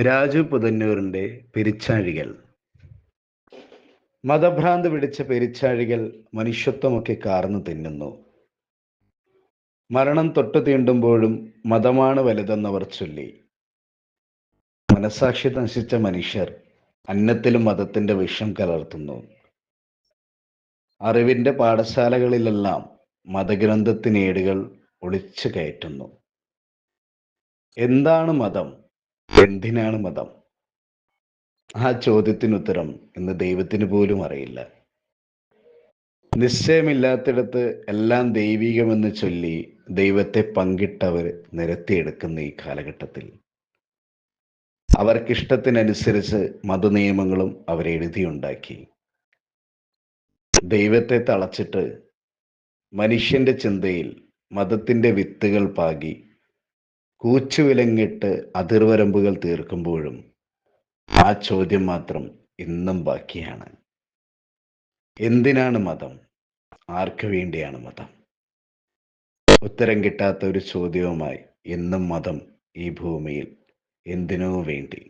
രാജു പുതന്നൂറിന്റെ പെരിച്ചാഴികൾ മതഭ്രാന്ത് പിടിച്ച പെരിച്ചാഴികൾ മനുഷ്യത്വമൊക്കെ കാർന്നു തിന്നുന്നു. മരണം തൊട്ടു തീണ്ടുമ്പോഴും മതമാണ് വലുതെന്നവർ ചൊല്ലി. മനസാക്ഷി നശിച്ച മനുഷ്യർ അന്നത്തിലും മതത്തിന്റെ വിഷം കലർത്തുന്നു. അറിവിന്റെ പാഠശാലകളിലെല്ലാം മതഗ്രന്ഥത്തിനേടുകൾ ഒളിച്ചു കയറ്റുന്നു. എന്താണ് മതം? എന്തിനാണ് മതം? ആ ചോദ്യത്തിന് ഉത്തരം ഇന്ന് ദൈവത്തിന് പോലും അറിയില്ല. നിശ്ചയമില്ലാത്തിടത്ത് എല്ലാം ദൈവികമെന്ന് ചൊല്ലി ദൈവത്തെ പങ്കിട്ടവർ നിരത്തിയെടുക്കുന്ന ഈ കാലഘട്ടത്തിൽ. അവർക്കിഷ്ടത്തിനനുസരിച്ച് മതനിയമങ്ങളും അവരെഴുതിയുണ്ടാക്കി ദൈവത്തെ തളച്ചിട്ട് മനുഷ്യന്റെ ചിന്തയിൽ മതത്തിന്റെ വിത്തുകൾ പാകി കൂച്ചുവിലങ്ങിട്ട് അതിർവരമ്പുകൾ തീർക്കുമ്പോഴും ആ ചോദ്യം മാത്രം ഇന്നും ബാക്കിയാണ്. എന്തിനാണ് മതം? ആർക്കു വേണ്ടിയാണ് മതം? ഉത്തരം കിട്ടാത്ത ഒരു ചോദ്യവുമായി ഇന്നും മതം ഈ ഭൂമിയിൽ എന്തിനോ വേണ്ടി.